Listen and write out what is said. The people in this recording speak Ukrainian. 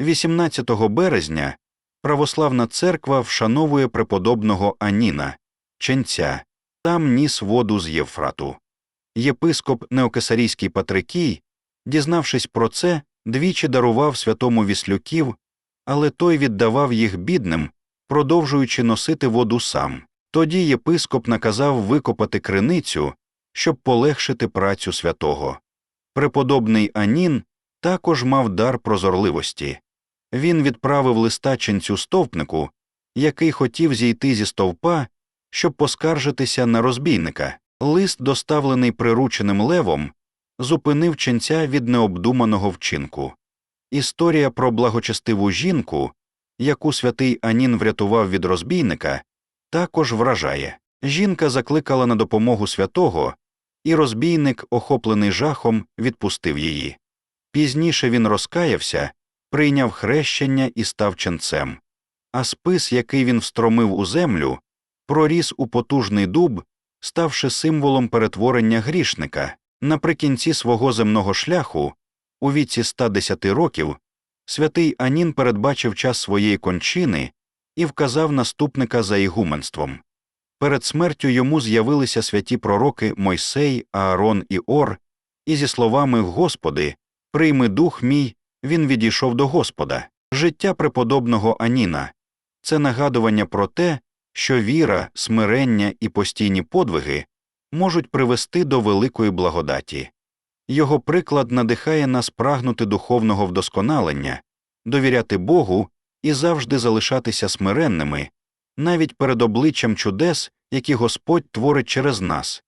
18 березня православна церква вшановує преподобного Аніна, ченця, там ніс воду з Євфрату. Єпископ Неокесарійський Патрикій, дізнавшись про це, двічі дарував святому віслюків, але той віддавав їх бідним, продовжуючи носити воду сам. Тоді єпископ наказав викопати криницю, щоб полегшити працю святого. Преподобний Анін також мав дар прозорливості. Він відправив листа ченцю стовпнику, який хотів зійти зі стовпа, щоб поскаржитися на розбійника. Лист, доставлений прирученим левом, зупинив ченця від необдуманого вчинку. Історія про благочестиву жінку, яку святий Анін врятував від розбійника, також вражає. Жінка закликала на допомогу святого, і розбійник, охоплений жахом, відпустив її. Пізніше він розкаявся, прийняв хрещення і став ченцем. А спис, який він встромив у землю, проріс у потужний дуб, ставши символом перетворення грішника. Наприкінці свого земного шляху, у віці 110 років, святий Анін передбачив час своєї кончини і вказав наступника за ігуменством. Перед смертю йому з'явилися святі пророки Мойсей, Аарон і Ор, і зі словами Господи, прийми дух мій, він відійшов до Господа. Життя преподобного Аніна це нагадування про те, що віра, смирення і постійні подвиги можуть привести до великої благодаті. Його приклад надихає нас прагнути духовного вдосконалення, довіряти Богу і завжди залишатися смиренними, навіть перед обличчям чудес, які Господь творить через нас,